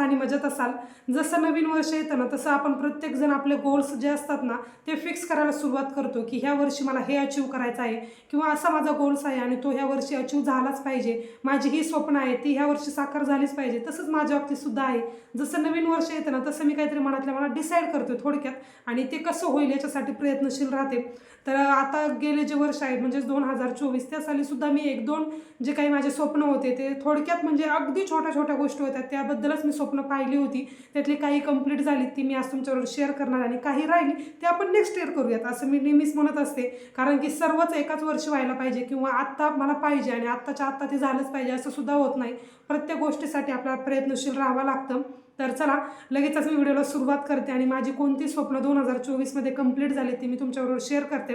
आणि मजेत असाल. जसं नवीन वर्ष येतं ना तसं आपण प्रत्येकजण आपले गोल्स जे असतात ना ते फिक्स करायला सुरुवात करतो की ह्या वर्षी मला हे अचीव करायचं आहे किंवा असा माझा गोल्स आहे आणि तो ह्या वर्षी अचीव झालाच पाहिजे. माझी ही स्वप्न आहे ती ह्या वर्षी साकार झालीच पाहिजे. तसंच माझ्या बाबतीत सुद्धा आहे. जसं नवीन वर्ष येतं ना तसं मी काहीतरी मनातल्या मनात डिसाईड करतो थोडक्यात आणि ते कसं होईल याच्यासाठी प्रयत्नशील राहते. तर आता गेले जे वर्ष आहेत म्हणजेच दोन हजार चोवीस त्या सालीसुद्धा मी एक दोन जे काही माझे स्वप्न होते ते थोडक्यात म्हणजे अगदी छोट्या छोट्या गोष्टी होत्या त्याबद्दलच मी स्वप्न स्वप्न पाहिली होती. त्यातली काही कंप्लीट झाली ती मी आज तुमच्याबरोबर शेअर करणार आणि काही राहिली ते आपण नेक्स्ट इयर करूयात असं मी नेहमीच म्हणत असते. कारण की सर्वच एकाच वर्षी व्हायला पाहिजे किंवा आत्ता मला पाहिजे आणि आत्ताच्या आत्ता ते झालंच पाहिजे असं सुद्धा होत नाही. प्रत्येक गोष्टीसाठी आपल्याला प्रयत्नशील राहावं लागतं. तर चला लगेचच मी व्हिडिओला सुरुवात करते आणि माझी कोणती स्वप्न दोन हजार चोवीसमध्ये कंप्लीट झाली ती मी तुमच्याबरोबर शेअर करते.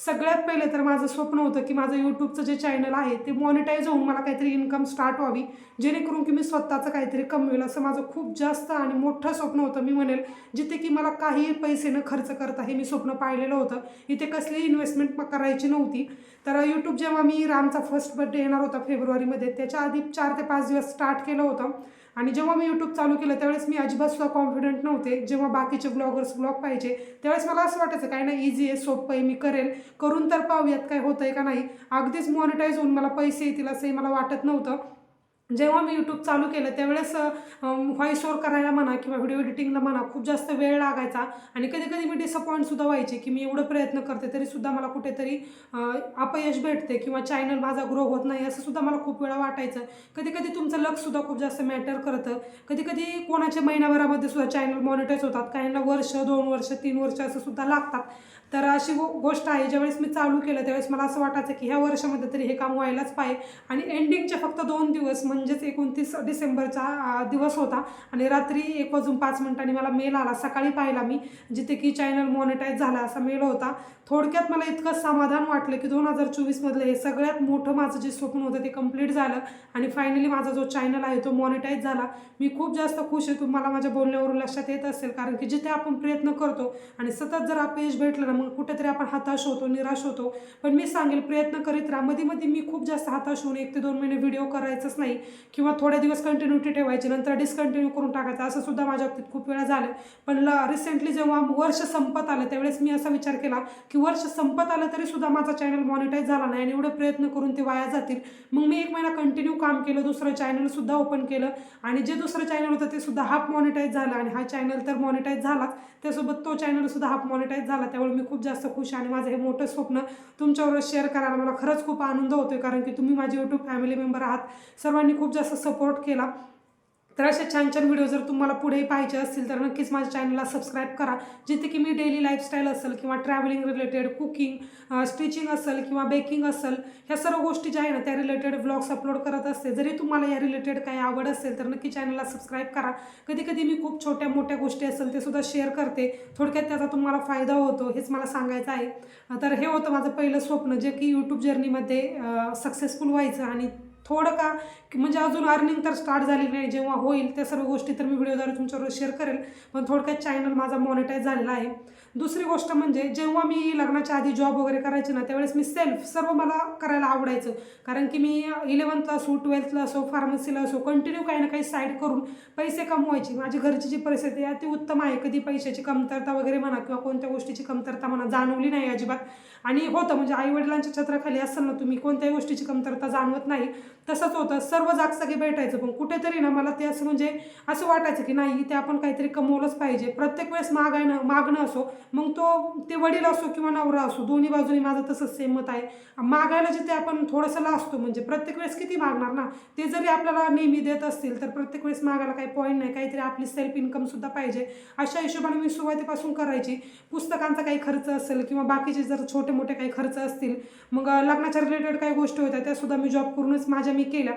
सगळ्यात पहिले तर माझं स्वप्न होतं की माझं यूट्यूबचं जे चॅनल आहे ते मॉनिटाईज होऊन मला काहीतरी इन्कम स्टार्ट व्हावी जेणेकरून की मी स्वतःचं काहीतरी कमवेल असं माझं खूप जास्त आणि मोठं स्वप्न होतं. मी म्हणेल जिथे की मला काही पैसे न खर्च करता हे मी स्वप्न पाहिलेलं होतं. इथे कसली इन्व्हेस्टमेंट करायची नव्हती. तर यूट्यूब जेव्हा मी रामचा फर्स्ट बर्थडे येणार होता फेब्रुवारीमध्ये त्याच्या आधी चार ते पाच दिवस स्टार्ट केलं होतं. आणि जेव्हा मी यूट्यूब चालू केलं त्यावेळेस मी अजिबात सुद्धा कॉन्फिडंट नव्हते. जेव्हा बाकीचे ब्लॉगर्स ब्लॉग पाहिजे त्यावेळेस मला असं वाटायचं काय नाही इझी आहे सोपं आहे मी करेल. करून तर पाहूयात काय होतं आहे का नाही. अगदीच मॉनिटाईज होऊन मला पैसे येतील असंही मला वाटत नव्हतं. जेव्हा मी यूट्यूब चालू केलं त्यावेळेस व्हॉइस ओवर करायला म्हणा किंवा व्हिडिओ एडिटिंगला म्हणा खूप जास्त वेळ लागायचा. आणि कधी कधी मी डिसअपॉइंटसुद्धा व्हायचे की मी एवढं प्रयत्न करते तरीसुद्धा मला कुठेतरी अपयश भेटते किंवा चॅनल माझा ग्रो होत नाही असं सुद्धा मला खूप वेळा वाटायचं. कधी कधी तुमचं लकसुद्धा खूप जास्त मॅटर करतं. कधी कधी कोणाच्या महिन्याभरामध्ये सुद्धा चॅनल मॉनिटाईज होतात काहींना वर्ष दोन वर्ष तीन वर्ष असं सुद्धा लागतात. तर अशी गो गोष्ट आहे ज्यावेळेस मी चालू केलं त्यावेळेस मला असं वाटायचं की ह्या वर्षामध्ये तरी हे काम व्हायलाच पाहिजे. आणि एंडिंगचे फक्त दोन दिवस म्हणजेच एकोणतीस डिसेंबरचा दिवस होता. आणि रात्री एक वाजून पाच मिनिटांनी मला मेल आला. सकाळी पाहिला मी जिथे की चॅनल मॉनिटाईज झाला असा मेल होता. थोडक्यात मला इतकं समाधान वाटलं की दोन हजार चोवीसमधलं हे सगळ्यात मोठं माझं जे स्वप्न होतं ते कंप्लीट झालं. आणि फायनली माझा जो चॅनल आहे तो मॉनिटाईज झाला. मी खूप जास्त खुश आहे. तुम्हाला माझ्या बोलण्यावरून लक्षात येत असेल. कारण की जिथे आपण प्रयत्न करतो आणि सतत जर अपयश भेटलं ना मग कुठेतरी आपण हताश होतो निराश होतो. पण मी सांगेल प्रयत्न करीत राहा. मध्ये मध्ये मी खूप जास्त हताश होऊन एक ते दोन महिने व्हिडिओ करायचंच नाही. किंवा थोडे दिवस कंटिन्युटी ठेवायची नंतर डिस्कंटिन्यू करून टाकायचं. असं सुद्धा माझ्या बाबतीत खूप वेळा झालं. पण ल रिसेंटली जेव्हा वर्ष संपत आलं त्यावेळेस मी असा विचार केला की वर्ष संपत आलं तरी सुद्धा माझा चॅनल मॉनिटाईज झाला नाही आणि एवढे प्रयत्न करून ते वाया जातील. मग मी एक महिना कंटिन्यू काम केलं दुसरं चॅनलसुद्धा ओपन केलं. आणि जे दुसरं चॅनल होतं ते सुद्धा हाफ मॉनिटाईज झालं. आणि हा चॅनल तर मॉनिटाईज झालाच. त्यासोबत तो चॅनलसुद्धा हाफ मॉनिटाईज झाला. त्यामुळे मी खूप जास्त खुश आणि माझं हे मोठं स्वप्न तुमच्याबरोबर शेअर करायला मला खरंच खूप आनंद होतोय कारण की तुम्ही माझे यूट्यूब फॅमिली मेंबर आहात. सर्वांनी खूप जास्त सपोर्ट केला. तर असे छान छान व्हिडिओ जर तुम्हाला पुढेही पाहिजे असतील तर नक्कीच माझ्या चॅनलला सबस्क्राईब करा. जिथे की मी डेली लाईफस्टाईल असेल किंवा ट्रॅव्हलिंग रिलेटेड कुकिंग स्टिचिंग असेल किंवा बेकिंग असेल ह्या सर्व गोष्टी ज्या आहे ना त्या रिलेटेड व्लॉग्स अपलोड करत असते. जरी तुम्हाला या रिलेटेड काही आवड असेल तर नक्की चॅनलला सबस्क्राईब करा. कधी कधी मी खूप छोट्या मोठ्या गोष्टी असेल ते सुद्धा शेअर करते. थोडक्यात त्याचा तुम्हाला फायदा होतो हेच मला सांगायचं आहे. तर हे होतं माझं पहिलं स्वप्न जे की यूट्यूब जर्नीमध्ये सक्सेसफुल व्हायचं आणि थोडं का की म्हणजे अजून अर्निंग तर स्टार्ट झाली नाही जेव्हा होईल त्या सर्व गोष्टी तर मी व्हिडिओद्वारे तुमच्याबरोबर शेअर करेल. पण थोडक्यात चॅनल माझा मॉनिटाईज झालेला आहे. दुसरी गोष्ट म्हणजे जेव्हा मी लग्नाच्या आधी जॉब वगैरे करायचे ना त्यावेळेस मी सेल्फ सर्व मला करायला आवडायचं. कारण की मी इलेवन्थला असो ट्वेल्थला असो फार्मसीला असो कंटिन्यू काही ना काही साईड करून पैसे कमवायची. माझी घरची जी परिस्थिती आहे ती उत्तम आहे. कधी पैशाची कमतरता वगैरे म्हणा किंवा कोणत्या गोष्टीची कमतरता म्हणा जाणवली नाही अजिबात. आणि होतं म्हणजे आईवडिलांच्या छत्राखाली असाल ना तुम्ही कोणत्याही गोष्टीची कमतरता जाणवत नाही. तसंच होतं. सर्व जागसागे भेटायचं पण कुठेतरी ना मला ते असं म्हणजे असं वाटायचं की नाही ते आपण काहीतरी कमवलंच पाहिजे. प्रत्येक वेळेस मागायनं मागणं असो मग तो ते वडील असो किंवा नवरा असो दोन्ही बाजूनी माझं तसंच सेम मत आहे. मागायला जिथे आपण थोडंसं लाजतो म्हणजे प्रत्येक वेळेस किती मागणार ना? ते जरी आपल्याला नेहमी देत असतील तर प्रत्येक वेळेस मागायला काही पॉईंट नाही. काहीतरी आपली सेल्फ इन्कमसुद्धा पाहिजे. अशा हिशोबाने मी सुरुवातीपासून करायची. पुस्तकांचा काही खर्च असेल किंवा बाकीचे जर छोटे मोठे काही खर्च असतील मग लग्नाच्या रिलेटेड काही गोष्टी होत्या त्यासुद्धा मी जॉब करूनच माझ्या मी केल्या.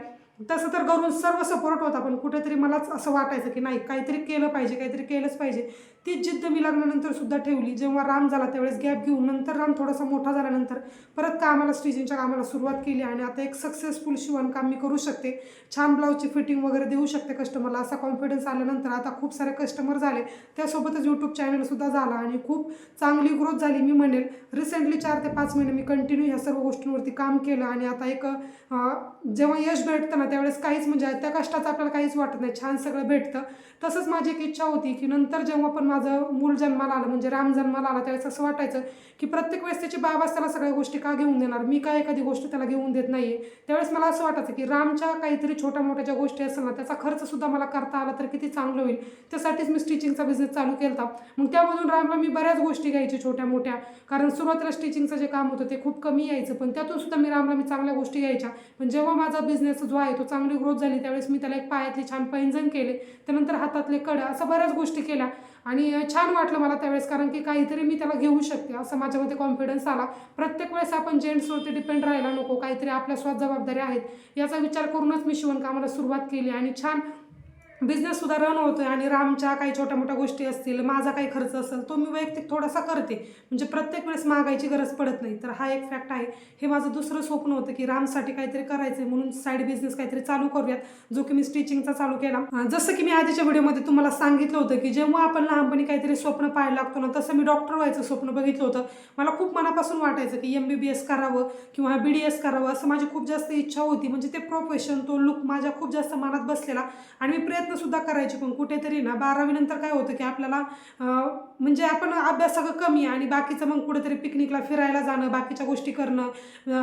तसं तर घरून सर्व सपोर्ट होता पण कुठेतरी मलाच असं वाटायचं की नाही काहीतरी केलं पाहिजे काहीतरी केलंच पाहिजे. तीच जिद्द मी लग्नानंतर सुद्धा ठेवली. जेव्हा राम झाला त्यावेळेस गॅप घेऊन नंतर राम थोडासा मोठा झाल्यानंतर परत कामाला स्टिचिंगच्या कामाला सुरुवात केली आणि आता एक सक्सेसफुल शिवणकाम मी करू शकते. छान ब्लाऊजची फिटिंग वगैरे देऊ शकते कस्टमरला असा कॉन्फिडन्स आल्यानंतर आता खूप सारे कस्टमर झाले. त्यासोबतच यूट्यूब चॅनलसुद्धा झाला आणि खूप चांगली ग्रोथ झाली मी म्हणेल. रिसेंटली चार ते पाच महिने मी कंटिन्यू ह्या सर्व गोष्टींवरती काम केलं आणि आता एक जेव्हा यश भेटतं ना ना त्यावेळेस काहीच म्हणजे त्या कष्टाचं आपल्याला काहीच वाटत नाही. छान सगळं भेटतं. तसंच माझी एक इच्छा होती की नंतर जेव्हा पण माझं मूल जन्माला आलं म्हणजे राम जन्माला आला त्यावेळेस असं वाटायचं की प्रत्येक वेळेस त्याची बाबाच त्याला सगळ्या गोष्टी का घेऊन देणार? मी काय एखादी गोष्ट त्याला घेऊन देत नाही आहे त्यावेळेस मला असं वाटायचं की रामच्या काहीतरी छोट्या मोठ्या ज्या गोष्टी असेल ना त्याचा खर्चसुद्धा मला करता आला तर किती चांगलं होईल. त्यासाठीच मी स्टिचिंगचा बिझनेस चालू केला होता मग त्यामधून रामला मी बऱ्याच गोष्टी घ्यायची छोट्या मोठ्या कारण सुरुवातीला स्टिचिंगचं जे काम होतं ते खूप कमी यायचं पण त्यातून सुद्धा मी रामला मी चांगल्या गोष्टी घ्यायच्या. पण जेव्हा माझा बिझनेस जो आहे तो चांगली ग्रोथ झाली त्यावेळेस मी त्याला एक पायातली छान पैंजण केले त्यानंतर हातातले कड असं बऱ्याच गोष्टी केल्या. आणि छान वाटलं मला त्यावेळेस कारण की काहीतरी मी त्याला घेऊ शकते. असं माझ्यामध्ये कॉन्फिडन्स आला. प्रत्येक वेळेस आपण जेंट्सवरती डिपेंड राहायला नको. काहीतरी आपल्या स्वत जबाबदाऱ्या आहेत. याचा विचार करूनच मी शिवणकामाला सुरुवात केली आणि छान बिझनेस सुद्धा रन होतोय आणि रामच्या काही छोट्या मोठ्या गोष्टी असतील माझा काही खर्च असेल तो मी वैयक्तिक थोडासा करते. म्हणजे प्रत्येक वेळेस मागायची गरज पडत नाही. तर हा एक फॅक्ट आहे. हे माझं दुसरं स्वप्न होतं की रामसाठी काहीतरी करायचं म्हणून साईड बिझनेस काहीतरी चालू करूयात जो की मी स्टिचिंगचा चालू केला. जसं की मी आधीच्या व्हिडिओमध्ये तुम्हाला सांगितलं होतं की जेव्हा आपण लहानपणी काहीतरी स्वप्न पाहायला लागतो ना तसं मी डॉक्टर व्हायचं स्वप्न बघितलं होतं. मला खूप मनापासून वाटायचं की एम बी बी एस करावं किंवा बी डी एस करावं असं माझी खूप जास्त इच्छा होती. म्हणजे ते प्रोफेशन तो लुक माझ्या खूप जास्त मनात बसलेला आणि मी प्रयत्न सुद्धा करायचे पण कुठेतरी ना बारावी नंतर काय होतं की आपल्याला म्हणजे आपण अभ्यास सगळं कमी आणि बाकीचं मग कुठेतरी पिकनिकला फिरायला जाणं बाकीच्या गोष्टी करणं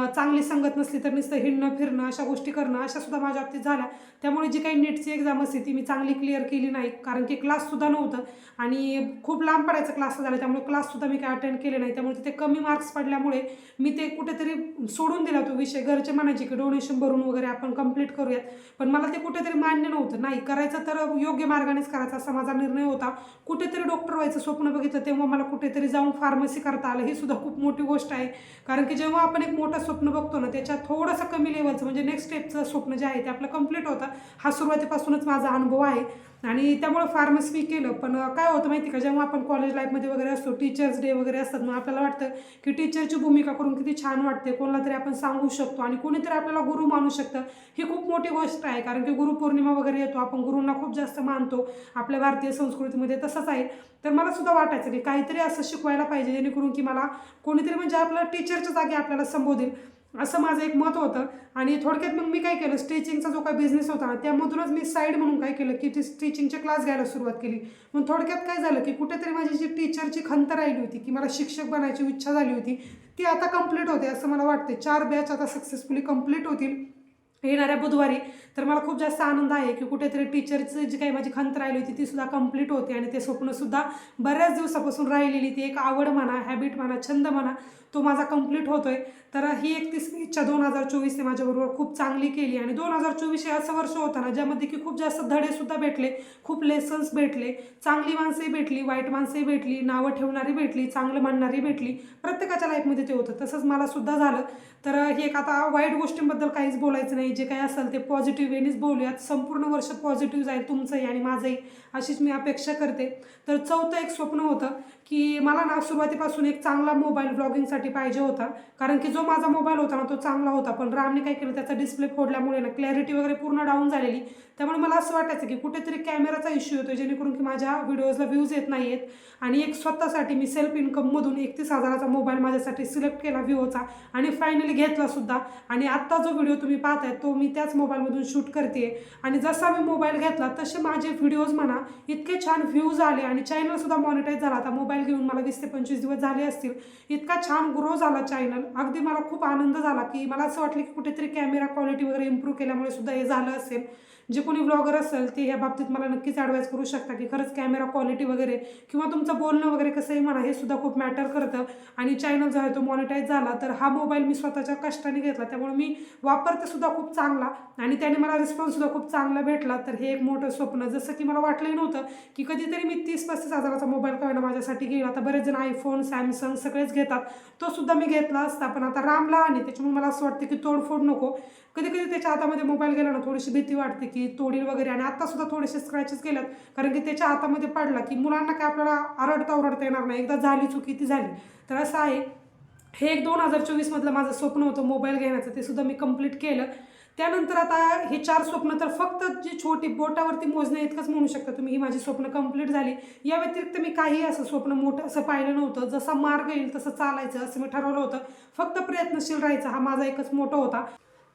चांगली संगत नसली तर नुसतं हिंडणं फिरणं अशा गोष्टी करणं अशा सुद्धा माझ्या बाबतीत झाल्या. त्यामुळे जी काही नेटची एक्झाम असते ती मी चांगली क्लिअर केली नाही कारण की क्लाससुद्धा नव्हतं आणि खूप लांब पडायचं क्लास झाला त्यामुळे क्लाससुद्धा मी काय अटेंड केले नाही. त्यामुळे तिथे कमी मार्क्स पडल्यामुळे मी ते कुठेतरी सोडून दिला तो विषय. घरचे म्हणायचे की डोनेशन भरून वगैरे आपण कंप्लीट करूयात. पण मला ते कुठेतरी मान्य नव्हतं. नाही करायचं करायचं तर योग्य मार्गानेच करायचा. असा माझा निर्णय होता. कुठेतरी डॉक्टर व्हायचं स्वप्न बघितलं तेव्हा मला कुठेतरी जाऊन फार्मसी करता आलं. ही सुद्धा खूप मोठी गोष्ट आहे. कारण की जेव्हा आपण एक मोठं स्वप्न बघतो ना त्याच्यात थोडंसं कमी लेवलचं म्हणजे नेक्स्ट स्टेपचं स्वप्न जे आहे ते आपलं कंप्लीट होतं. हा सुरुवातीपासूनच माझा अनुभव आहे. आणि त्यामुळं फार्मसी मी केलं. पण काय होतं माहिती का जेव्हा आपण कॉलेज लाईफमध्ये वगैरे असतो टीचर्स डे वगैरे असतात मग आपल्याला वाटतं की टीचरची भूमिका करून किती छान वाटते. कोणाला तरी आपण सांगू शकतो आणि कोणीतरी आपल्याला गुरु मानू शकतं. ही खूप मोठी गोष्ट आहे. कारण की गुरुपौर्णिमा वगैरे येतो आपण गुरूंना खूप जास्त मानतो. आपल्या भारतीय संस्कृतीमध्ये तसंच आहे. तर मला सुद्धा वाटायचं की काहीतरी असं शिकवायला पाहिजे जेणेकरून की मला कोणीतरी म्हणजे आपलं टीचरच्या जागी आपल्याला संबोधेल. असं माझं एक मत होतं. आणि थोडक्यात मग मी काय केलं स्टिचिंगचा जो काय बिझनेस होता ना त्यामधूनच मी साईड म्हणून काय केलं की ती स्टिचिंगचे क्लास घ्यायला सुरुवात केली. मग थोडक्यात काय झालं की कुठेतरी माझी जी टीचरची खंत राहिली होती की मला शिक्षक बनायची इच्छा झाली होती ती आता कंप्लीट होते असं मला वाटते चार बॅच आता सक्सेसफुली कंप्लीट होतील येणाऱ्या बुधवारी. तर मला खूप जास्त आनंद आहे की कुठेतरी टीचरचं जी काही माझी खंत राहिली होती ती सुद्धा कंप्लीट होते आणि ते स्वप्नसुद्धा बऱ्याच दिवसापासून राहिलेली ती एक आवड म्हणा हॅबिट म्हणा छंद म्हणा तो माझा कंप्लीट होतोय. तर ही एक तिसरी इच्छा दोन हजार चोवीसने माझ्याबरोबर खूप चांगली केली आणि दोन हजार चोवीस हे असं वर्ष होतं ना ज्यामध्ये की खूप जास्त धडेसुद्धा भेटले खूप लेसन्स भेटले चांगली माणसंही भेटली वाईट माणसंही भेटली नावं ठेवणारी भेटली चांगलं मानणारी भेटली प्रत्येकाच्या लाईफमध्ये ते होतं तसंच मला सुद्धा झालं. तर हे एक आता वाईट गोष्टींबद्दल काहीच बोलायचं नाही जे काही असेल ते पॉझिटिव्ह वेनीच बोलूयात. संपूर्ण वर्ष पॉझिटिव्ह जाईल तुमचंही आणि माझंही अशीच मी अपेक्षा करते. तर चौथं एक स्वप्न होतं की मला ना सुरुवातीपासून एक चांगला मोबाईल ब्लॉगिंगसाठी पाहिजे होता. कारण की जो माझा मोबाईल होता ना तो चांगला होता. पण रामने काय केलं त्याचा डिस्प्ले फोडल्यामुळे ना क्लॅरिटी वगैरे पूर्ण डाऊन झालेली. त्यामुळे मला असं वाटायचं की कुठेतरी कॅमेराचा इश्यू येतो जेणेकरून की माझ्या व्हिडिओजला व्ह्यूज येत नाही आहेत आणि एक स्वतःसाठी मी सेल्फ इन्कममधून एकतीस हजाराचा मोबाईल माझ्यासाठी सिलेक्ट केला विवोचा आणि फायनली घेतला सुद्धा. आणि आत्ता जो व्हिडिओ तुम्ही पाहताय तो मी त्याच मोबाईलमधून शूट करते आणि जसा मी मोबाईल घेतला तसे माझे व्हिडिओज म्हणा इतके छान व्ह्यूज आले आणि चॅनलसुद्धा मॉनिटाईज झाला. आता मोबाईल घेऊन मला वीस ते पंचवीस दिवस झाले असतील. इतका छान ग्रो झाला चॅनल अगदी मला खूप आनंद झाला की मला असं वाटलं की कुठेतरी कॅमेरा क्वालिटी वगैरे इम्प्रूव्ह केल्यामुळे सुद्धा हे झालं असेल. जे कोणी ब्लॉगर असेल ते ह्या बाबतीत मला नक्कीच ॲडवाईस करू शकता की खरंच कॅमेरा क्वालिटी वगैरे किंवा तुमचं बोलणं वगैरे कसंही म्हणा हे सुद्धा खूप मॅटर करतं. आणि चॅनल जो आहे तो मॉनिटाईज झाला. तर हा मोबाईल मी स्वतःच्या कष्टाने घेतला. त्यामुळे मी वापरते सुद्धा खूप चांगला. आणि त्याने मला रिस्पॉन्ससुद्धा खूप चांगला भेटला. तर हे एक मोठं स्वप्न. जसं की मला वाटलंही नव्हतं की कधीतरी मी तीस पस्तीस हजाराचा मोबाईल का माझ्यासाठी घेईल. आता बरेच जण आयफोन सॅमसंग सगळेच घेतात. तो सुद्धा मी घेतला असता. पण आता राम लहान आहे त्याच्यामुळे मला असं वाटतं की तोडफोड नको. कधी कधी त्याच्या हातामध्ये मोबाईल गेला ना थोडीशी भीती वाटते की तोडील वगैरे. आणि आत्तासुद्धा थोडेसे स्क्रॅचेस गेल्यात. कारण की त्याच्या हातामध्ये पडला की मुलांना काय आपल्याला आरडता ओरडता येणार नाही. एकदा झाली चुकी ती झाली. तर असं आहे. हे एक दोन हजार चोवीसमधलं माझं स्वप्न होतं मोबाईल घेण्याचं. ते सुद्धा मी कंप्लीट केलं. त्यानंतर आता हे चार स्वप्न तर फक्त जी छोटी बोटावरती मोजणं इतकंच म्हणू शकता तुम्ही ही माझी स्वप्न कंप्लीट झाली. या व्यतिरिक्त मी काही असं स्वप्न मोठं असं पाहिलं नव्हतं. जसा मार्ग येईल तसं चालायचं असं मी ठरवलं होतं. फक्त प्रयत्नशील राहायचं हा माझा एकच मोठा होता.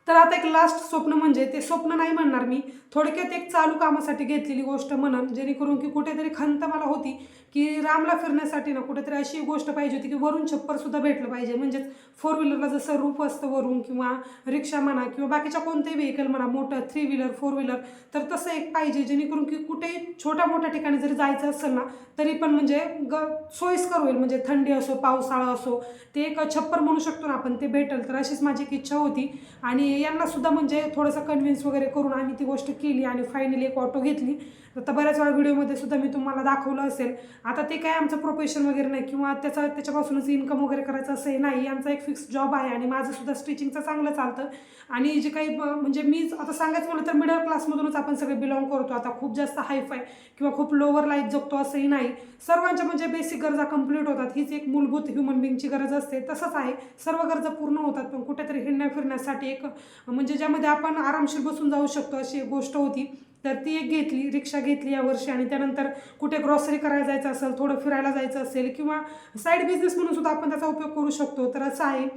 तर आता एक लास्ट स्वप्न म्हणजे ते स्वप्न नाही म्हणणार मी. थोडक्यात एक चालू कामासाठी घेतलेली गोष्ट म्हणन जेणेकरून की कुठेतरी खंत मला होती. की रामला फिरण्यासाठी ना कुठेतरी अशी गोष्ट पाहिजे होती की वरून छप्पर सुद्धा भेटलं पाहिजे. म्हणजेच फोर व्हीलरला जसं रूप असतं वरून किंवा रिक्षा म्हणा किंवा बाकीच्या कोणतेही व्हेकल म्हणा मोठं थ्री व्हीलर फोर व्हीलर तर तसं एक पाहिजे जेणेकरून की कुठेही छोट्या मोठ्या ठिकाणी जरी जायचं असेल ना तरी पण म्हणजे ग सोयीस्कर होईल. म्हणजे थंडी असो पावसाळा असो ते एक छप्पर म्हणू शकतो ना आपण ते भेटल तर अशीच माझी एक इच्छा होती. आणि यांना सुद्धा म्हणजे थोडंसं कन्व्हिन्स वगैरे करून आम्ही ती गोष्ट केली आणि फायनली एक ऑटो घेतली. आता बऱ्याच वेळा व्हिडिओमध्ये सुद्धा मी तुम्हाला दाखवलं असेल. आता ते काय आमचं प्रोफेशन वगैरे नाही किंवा त्याचा त्याच्यापासूनच इन्कम वगैरे करायचं असंही नाही. यांचा एक फिक्स जॉब आहे आणि माझं सुद्धा स्टिचिंगचं चांगलं चालतं. आणि जे काही ब- म्हणजे मी आता सांगायचं म्हटलं तर मिडल क्लासमधूनच आपण सगळे बिलॉंग करतो. आता खूप जास्त हायफाय किंवा खूप लोअर लाईफ जगतो असंही नाही. सर्वांच्या म्हणजे बेसिक गरजा कंप्लीट होतात. हीच एक मूलभूत ह्युमन बिंगची गरज असते. तसंच आहे. सर्व गरजा पूर्ण होतात. पण कुठेतरी हिंडण्या फिरण्यासाठी एक म्हणजे ज्यामध्ये आपण आरामशीर बसून जाऊ शकतो अशी एक गोष्ट होती. तर ती एक घेतली रिक्षा घेतली यावर्षी आणि त्यानंतर कुठे ग्रॉसरी करायला जायचं असेल थोडं फिरायला जायचं असेल किंवा साईड बिझनेस म्हणून सुद्धा आपण त्याचा उपयोग करू शकतो. तर असं आहे.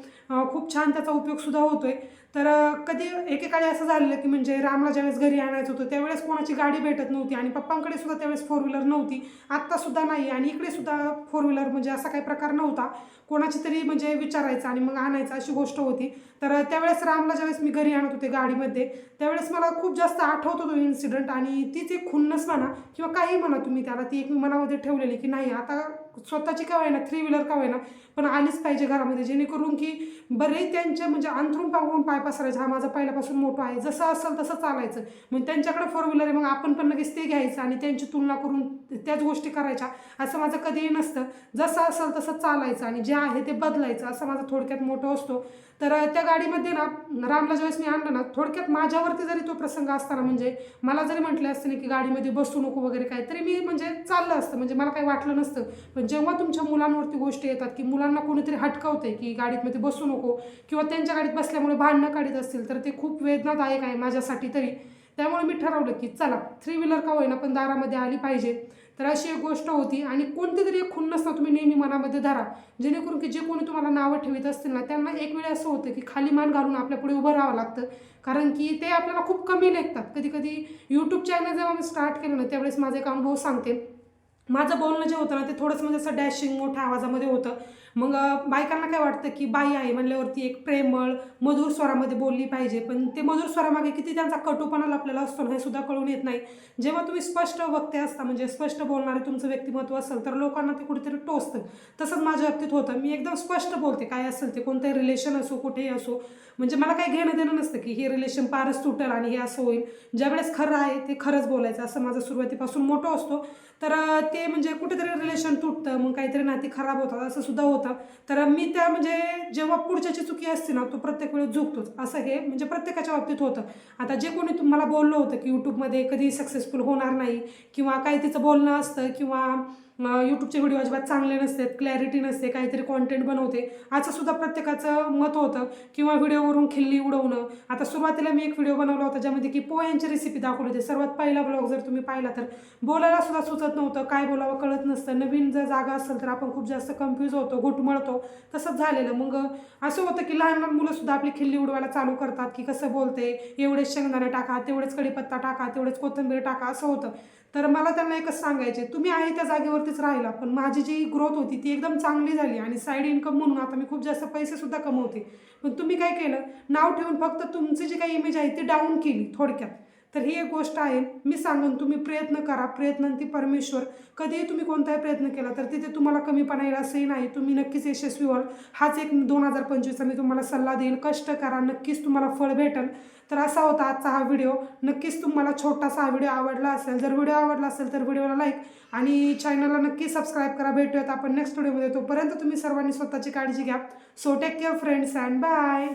खूप छान त्याचा उपयोगसुद्धा होतो आहे तर कधी एकेकाळी असं झालेलं की म्हणजे रामला ज्यावेळेस घरी आणायचं होतं त्यावेळेस कोणाची गाडी भेटत नव्हती आणि पप्पांकडे सुद्धा त्यावेळेस फोर व्हीलर नव्हती. आत्तासुद्धा नाही आणि इकडे सुद्धा फोर व्हीलर म्हणजे असा काही प्रकार नव्हता. कोणाची तरी म्हणजे विचारायचं आणि मग आणायचं अशी गोष्ट होती. तर त्यावेळेस रामला ज्यावेळेस मी घरी आणत होते गाडीमध्ये त्यावेळेस मला खूप जास्त आठवत होतो इन्सिडंट आणि तीच एक खुन्नस म्हणा किंवा काही म्हणा तुम्ही त्याला ती एक मी मनामध्ये ठेवलेली की नाही आता स्वतःची का होईना थ्री व्हीलर का होईना पण आलीच पाहिजे घरामध्ये जेणेकरून की बरे त्यांच्या म्हणजे अंथरून पांघरून पाय पसरायचा. हा माझा पहिल्यापासून मोठा आहे. जसं असेल तसं चालायचं. मग त्यांच्याकडे फोर व्हीलर आहे मग आपण पण लगेच ते घ्यायचं आणि त्यांची तुलना करून त्याच गोष्टी करायच्या. असं माझं कधीही नसतं. जसं असेल तसं चालायचं आणि जे आहे ते बदलायचं. असं माझा थोडक्यात मोठं असतो. तर त्या गाडीमध्ये ना रामला ज्यावेळेस मी आणलं ना थोडक्यात माझ्यावरती जरी तो प्रसंग असताना म्हणजे मला जरी म्हटलं असतं ना की गाडीमध्ये बसू नको वगैरे काय तरी मी म्हणजे चाललं असतं. म्हणजे मला काही वाटलं नसतं. पण जेव्हा तुमच्या मुलांवरती गोष्टी येतात की मुलांना कोणीतरी हटकवते की गाडीतमध्ये बसू नको किंवा त्यांच्या गाडीत बसल्यामुळे भांडणं काढत असतील तर ते खूप वेदनादायक आहे माझ्यासाठी तरी. त्यामुळे मी ठरवलं की चला थ्री व्हीलर का होईना पण दारामध्ये आली पाहिजे. तर अशी एक गोष्ट होती आणि कोणती तरी एक खुन्नस ना तुम्ही नेहमी मनामध्ये धरा. जेणेकरून की जे कोणी तुम्हाला नावं ठेवीत असतील ना त्यांना एक वेळ असं होतं की खाली मान घालून आपल्या पुढे उभं राहावं लागतं. कारण की ते आपल्याला खूप कमी लेखतात. कधी कधी यूट्यूब चॅनल जेव्हा मी स्टार्ट केलं ना त्यावेळेस माझा एक अनुभव सांगते. माझं बोलणं जे होतं ना ते थोडंसं म्हणजे असं डॅशिंग मोठ्या आवाजामध्ये होतं. मग बायकांना काय वाटतं की बाई आहे म्हणल्यावरती एक प्रेमळ मधुर स्वरामध्ये बोलली पाहिजे पण ते मधुर स्वरामागे किती त्यांचा कटुपणा आपल्याला असतो ना हे सुद्धा कळून येत नाही. जेव्हा तुम्ही स्पष्ट वक्ते असता म्हणजे स्पष्ट बोलणारे तुमचं व्यक्तिमत्व असेल तर लोकांना ते कुठेतरी टोचतं. तसंच माझ्या बाबतीत होतं. मी एकदम स्पष्ट बोलते काय असेल ते कोणतंही रिलेशन असो कुठेही असो. म्हणजे मला काही घेणं देणं नसतं की हे रिलेशन पारच तुटेल आणि हे असं होईल. ज्यावेळेस खरं आहे ते खरंच बोलायचं असं माझं सुरुवातीपासून मोठं असतो. तर ते म्हणजे कुठेतरी रिलेशन तुटतं मग काहीतरी नाती खराब होतात असं सुद्धा होतं. तर मी त्या म्हणजे जेव्हा पुढच्याची चुकी असते ना तो प्रत्येक वेळेस झुकतोच. असं हे म्हणजे प्रत्येकाच्या बाबतीत होतं. आता जे कोणी तुम्हाला बोललं होतं की यूट्यूबमध्ये कधी सक्सेसफुल होणार नाही किंवा काही तिचं बोलणं असतं किंवा यूट्यूबचे व्हिडिओ अजिबात चांगले नसतात क्लॅरिटी नसते काहीतरी कॉन्टेंट बनवते. असं सुद्धा प्रत्येकाचं मत होतं किंवा व्हिडिओवरून खिल्ली उडवणं. आता सुरुवातीला मी एक व्हिडिओ बनवला होता ज्यामध्ये की पोह्यांची रेसिपी दाखवली होती. सर्वात पहिला ब्लॉग जर तुम्ही पाहिला तर बोलायला सुद्धा सुचत नव्हतं काय बोलावं कळत नसतं. नवीन जर जागा असेल तर आपण खूप जास्त कन्फ्यूज होतो घुटमळतो. तसंच झालेलं. मग असं होतं की लहान लहान मुलंसुद्धा आपली खिल्ली उडवायला चालू करतात की कसं बोलते एवढेच शेंगदाणे टाका तेवढेच कढीपत्ता टाका तेवढेच कोथिंबीर टाका असं होतं. तर मला त्यांना एकच सांगायचे तुम्ही आहे त्या जागेवरतीच राहिला पण माझी जी ग्रोथ होती ती एकदम चांगली झाली आणि साईड इन्कम म्हणून आता मी खूप जास्त पैसेसुद्धा कमवते. पण तुम्ही काय केलं नाव ठेवून फक्त तुमची जी काही इमेज आहे ती डाऊन केली थोडक्यात. तर ही एक गोष्ट आहे. मी सांगून तुम्ही प्रयत्न करा. प्रयत्न ती परमेश्वर. कधीही तुम्ही कोणताही प्रयत्न केला तर तिथे तुम्हाला कमीपणा येईल असंही नाही. तुम्ही नक्कीच यशस्वी व्हाल. हाच एक दोन हजार पंचवीसचा मी तुम्हाला सल्ला देईल कष्ट करा. नक्कीच तुम्हाला फळ भेटेल. तर असा होता आजचा हा व्हिडिओ. नक्कीच तुम्हाला छोटासा हा व्हिडिओ आवडला असेल जर व्हिडिओ आवडला असेल तर व्हिडिओला लाईक आणि चॅनलला नक्की सबस्क्राईब करा. भेटूयात आपण नेक्स्ट व्हिडिओमध्ये. तोपर्यंत तुम्ही सर्वांनी स्वतःची काळजी घ्या. So take care friends and bye